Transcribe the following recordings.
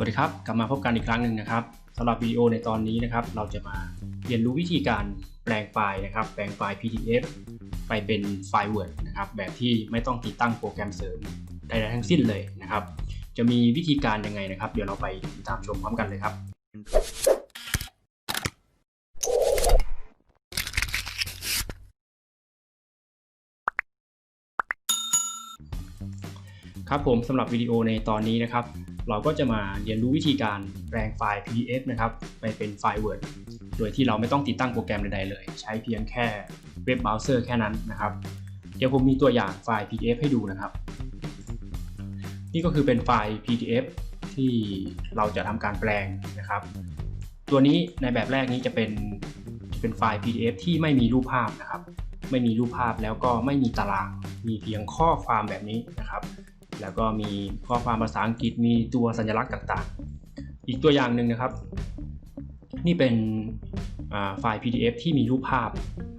สวัสดีครับ กลับมาพบกันอีกครั้งหนึ่งนะครับสำหรับวิดีโอในตอนนี้นะครับ เราจะมาเรียนรู้วิธีการแปลงไฟล์นะครับ แปลงไฟล์ PDF ไปเป็นไฟล์ Word นะครับ แบบที่ไม่ต้องติดตั้งโปรแกรมเสริมใดๆทั้งสิ้นเลยนะครับ จะมีวิธีการยังไงนะครับ เดี๋ยวเราไปติดตามชมพร้อมกันเลยครับ ครับผมสำหรับวิดีโอในตอนนี้นะครับ เราก็จะมาเรียนรู้วิธีการแปลงไฟล์ PDF นะครับไปเป็นไฟล์ Word โดยที่เราไม่ต้องติดตั้งโปรแกรมใดๆเลย ใช้เพียงแค่เว็บเบราว์เซอร์แค่นั้นนะครับ เดี๋ยวผมมีตัวอย่างไฟล์ PDF ให้ดูนะครับ นี่ก็คือเป็นไฟล์ PDF ที่เราจะทำการแปลงนะครับ ตัวนี้ในแบบแรกนี้จะเป็นเป็นไฟล์ PDF ที่ไม่มีรูปภาพนะครับ ไม่มีรูปภาพแล้วก็ไม่มีตาราง มีเพียงข้อความแบบนี้นะครับ แล้วก็มีข้อความภาษาอังกฤษมีตัวสัญลักษณ์ต่างๆ อีกตัวอย่างหนึ่งนะครับ นี่เป็นไฟล์ PDF ที่มีรูปภาพ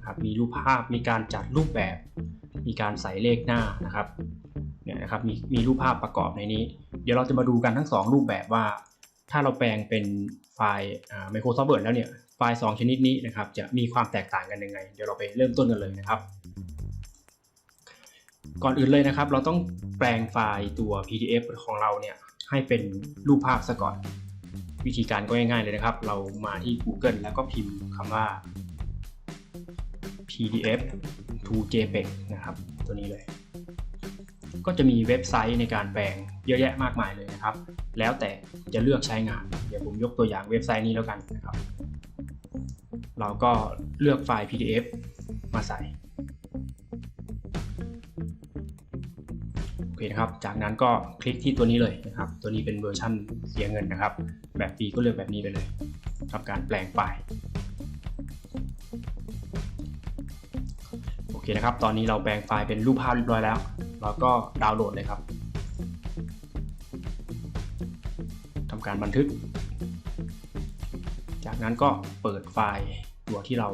ครับมีรูปภาพมีการจัดรูปแบบ มีการใส่เลขหน้านะครับเนี่ยนะครับมีมีรูปภาพประกอบในนี้ เดี๋ยวเราจะมาดูกันทั้ง 2 รูปแบบว่า ถ้าเราแปลงเป็นไฟล์ Microsoft Word แล้วเนี่ยไฟล์ 2 ชนิดนี้นะครับจะมีความแตกต่างกันยังไง เดี๋ยวเราไปเริ่มต้นกันเลยนะครับ ก่อนอื่นเลยนะครับ เราต้องแปลงไฟล์ตัว PDF ของเราเนี่ยให้เป็นรูปภาพซะก่อน วิธีการก็ง่ายๆเลยนะครับ เรามาที่ Google แล้วก็พิมพ์คำว่า PDF to JPEG นะครับ ตัวนี้เลย ก็จะมีเว็บไซต์ในการแปลงเยอะแยะมากมายเลยนะครับ แล้วแต่จะเลือกใช้งาน เดี๋ยวผมยกตัวอย่างเว็บไซต์นี้แล้วกันนะครับ เราก็เลือกไฟล์ PDF มาใส่ เคนะครับ จากนั้นก็คลิกที่ตัวนี้เลยนะครับ ตัวนี้เป็นเวอร์ชั่นเสียเงินนะครับ แบบฟรีก็เลือกแบบนี้ไปเลยทำการแปลงไฟล์โอเคนะครับ ตอนนี้เราแปลงไฟล์เป็นรูปภาพเรียบร้อยแล้ว เราก็ดาวน์โหลดเลยครับทำการบันทึก จากนั้นก็เปิดไฟล์ตัวที่เรา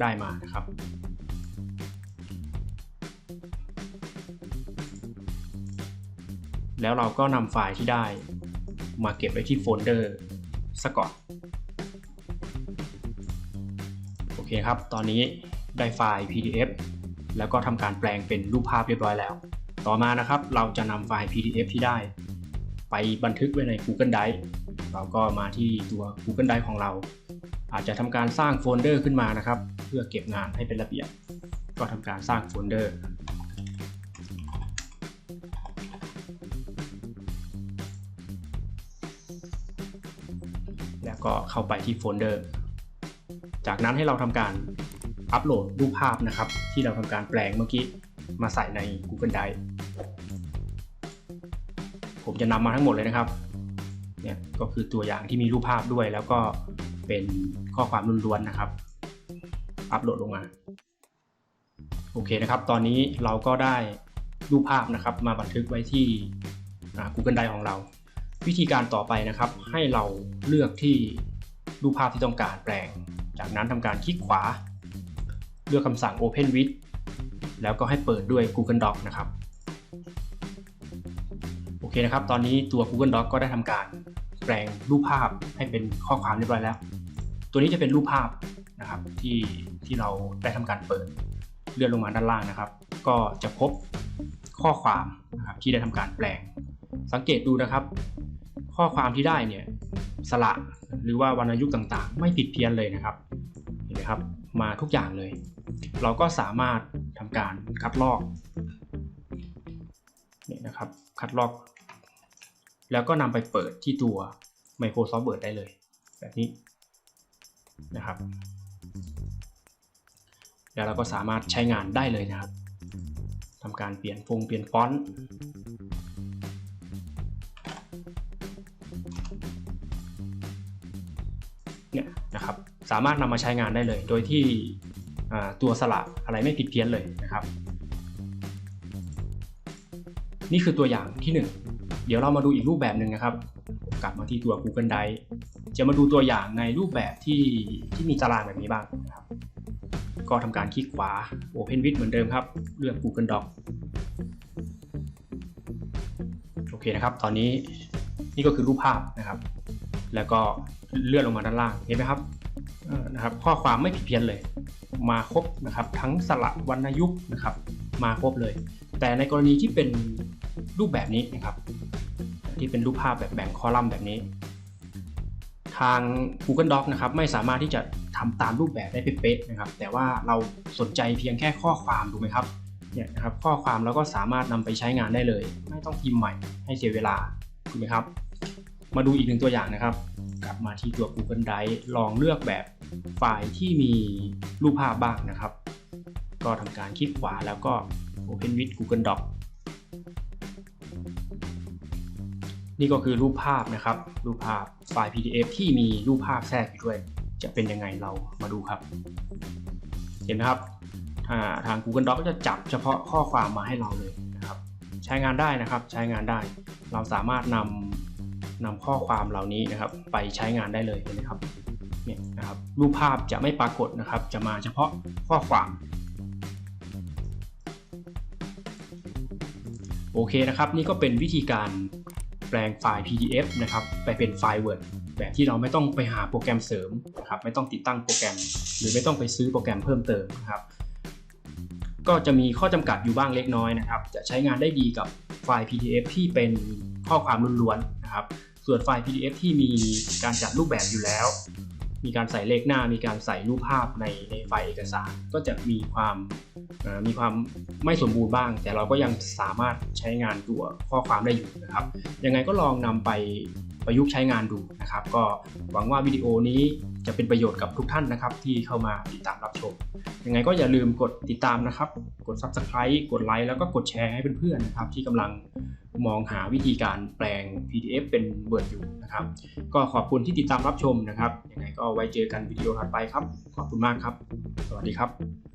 ได้มานะครับ แล้วเราก็นำไฟล์ที่ได้มาเก็บไว้ที่โฟลเดอร์ซะก่อน โอเคครับ ตอนนี้ได้ไฟล์ PDF แล้วก็ทำการแปลงเป็นรูปภาพเรียบร้อยแล้ว ต่อมานะครับ เราจะนำไฟล์ PDF ที่ได้ ไปบันทึกไว้ใน Google Drive เราก็มาที่ตัว Google Drive ของเรา อาจจะทำการสร้างโฟลเดอร์ขึ้นมานะครับ เพื่อเก็บงานให้เป็นระเบียบ ก็ทำการสร้างโฟลเดอร์ ก็เข้าไปที่โฟลเดอร์ จากนั้นให้เราทำการอัปโหลดรูปภาพนะครับ ที่เราทำการแปลงเมื่อกี้มาใส่ใน Google Drive ผมจะนำมาทั้งหมดเลยนะครับเนี่ยก็คือตัวอย่างที่มีรูปภาพด้วย แล้วก็เป็นข้อความล้วนๆนะครับ อัปโหลดลงมาโอเคนะครับ ตอนนี้เราก็ได้รูปภาพนะครับ มาบันทึกไว้ที่ Google Drive ของเรา วิธีการต่อไปนะครับ ให้เราเลือกที่รูปภาพที่ต้องการแปลง จากนั้นทำการคลิกขวา เลือกคำสั่ง Open with แล้วก็ให้เปิดด้วย Google Doc นะครับ โอเคนะครับ ตอนนี้ตัว Google Doc ก็ได้ทำการแปลงรูปภาพให้เป็นข้อความเรียบร้อยแล้ว ตัวนี้จะเป็นรูปภาพนะครับที่ที่เราได้ทำการเปิด เลื่อนลงมาด้านล่างนะครับ ก็จะพบข้อความนะครับที่ได้ทำการแปลง สังเกตดูนะครับ ข้อความที่ได้เนี่ยสระหรือว่าวรรณยุกต์ต่างๆ ไม่ผิดเพี้ยนเลยนะครับเห็นไหมครับมาทุกอย่างเลย เราก็สามารถทำการคัดลอกเนี่ยนะครับคัดลอก แล้วก็นำไปเปิดที่ตัว Microsoft Word ได้เลย แบบนี้นะครับ แล้วเราก็สามารถใช้งานได้เลยนะครับทำการเปลี่ยนฟงเปลี่ยนฟอนต์ เนี่ยนะครับสามารถนำมาใช้งานได้เลย โดยที่ตัวสระอะไรไม่ผิดเพี้ยนเลยนะครับ นี่คือตัวอย่างที่ 1 เดี๋ยวเรามาดูอีกรูปแบบหนึ่งนะครับกลับมาที่ตัว Google Drive จะมาดูตัวอย่างในรูปแบบที่ที่มีตารางแบบนี้บ้างนะครับก็ทำการคลิกขวา Open with เหมือนเดิมครับ เลือก Google Doc โอเคนะครับ ตอนนี้นี่ก็คือรูปภาพนะครับ แล้วก็ เลื่อนลงมาด้านล่างเห็นไหมครับนะครับ ข้อความไม่ผิดเพี้ยนเลย มาครบนะครับทั้งสระวรรณยุกต์นะครับ มาครบเลย แต่ในกรณีที่เป็นรูปแบบนี้นะครับที่เป็นรูปภาพแบบแบ่งคอลัมน์แบบนี้ ทาง Google Doc นะครับไม่สามารถที่จะทำตามรูปแบบได้เป๊ะๆนะครับ แต่ว่าเราสนใจเพียงแค่ข้อความถูไหมครับเนี่ยนะครับข้อความเราก็สามารถนำไปใช้งานได้เลย ไม่ต้องพิมพ์ใหม่ให้เสียเวลาถูกไหมครับ มาดูอีกหนึ่งตัวอย่างนะครับ กลับมาที่ตัว Google Drive ลองเลือกแบบไฟล์ที่มีรูปภาพบ้างนะครับ ก็ทำการคลิกขวาแล้วก็ Open with Google Doc นี่ก็คือรูปภาพนะครับ รูปภาพไฟล์ PDF ที่มีรูปภาพแทรกอยู่ด้วย จะเป็นยังไงเรามาดูครับ เห็นไหมครับาทาง Google Doc ก็จะจับเฉพาะข้อความมาให้เราเลยนะครับ ใช้งานได้นะครับ ใช้งานได้ เราสามารถนำ นำข้อความเหล่านี้นะครับ ไปใช้งานได้เลยนไหมครับเนี่ยนะครับรูปภาพจะไม่ปรากฏนะครับ จะมาเฉพาะข้อความโอเคนะครับ นี่ก็เป็นวิธีการแปลงไฟล์ PDF นะครับ ไปเป็นไฟล์ Word แบบที่เราไม่ต้องไปหาโปรแกรมเสริมนะครับ ไม่ต้องติดตั้งโปรแกรม หรือไม่ต้องไปซื้อโปรแกรมเพิ่มเติมนะครับ ก็จะมีข้อจำกัดอยู่บ้างเล็กน้อยนะครับ จะใช้งานได้ดีกับไฟล์ PDF ที่เป็นข้อความล้วนๆ นะครับ ส่วนไฟล์ PDF ที่มีการจัดรูปแบบอยู่แล้ว มีการใส่เลขหน้า มีการใส่รูปภาพในในไฟล์เอกสาร ก็จะมีความมีความไม่สมบูรณ์บ้าง แต่เราก็ยังสามารถใช้งานตัวข้อความได้อยู่นะครับ ยังไงก็ลองนำไปประยุกต์ใช้งานดูนะครับ ก็หวังว่าวิดีโอนี้จะเป็นประโยชน์กับทุกท่านนะครับ ที่เข้ามาติดตามรับชม ยังไงก็อย่าลืมกดติดตามนะครับ กด Subscribe กดไลค์แล้วก็กดแชร์ให้เพื่อนๆนะครับที่กำลัง มองหาวิธีการแปลง PDF เป็น Word อยู่นะครับ ก็ขอบคุณที่ติดตามรับชมนะครับยังไงก็ไว้เจอกันวิดีโอถัดไปครับ ขอบคุณมากครับ สวัสดีครับ